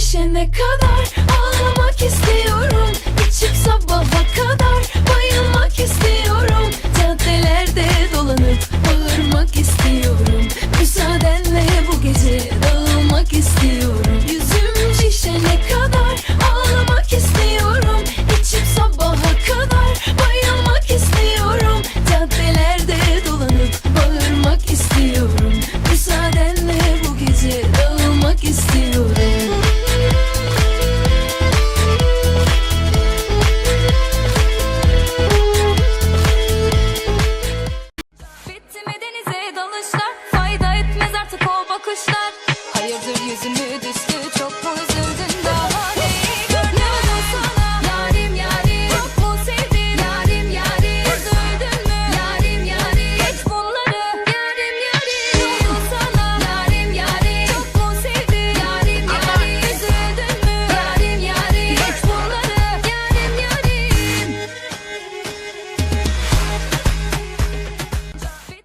şişene kadar Ağlamak istiyorum. İçip sabaha kadar Bayılmak istiyorum. Caddelerde dolanıp bağırmak istiyorum.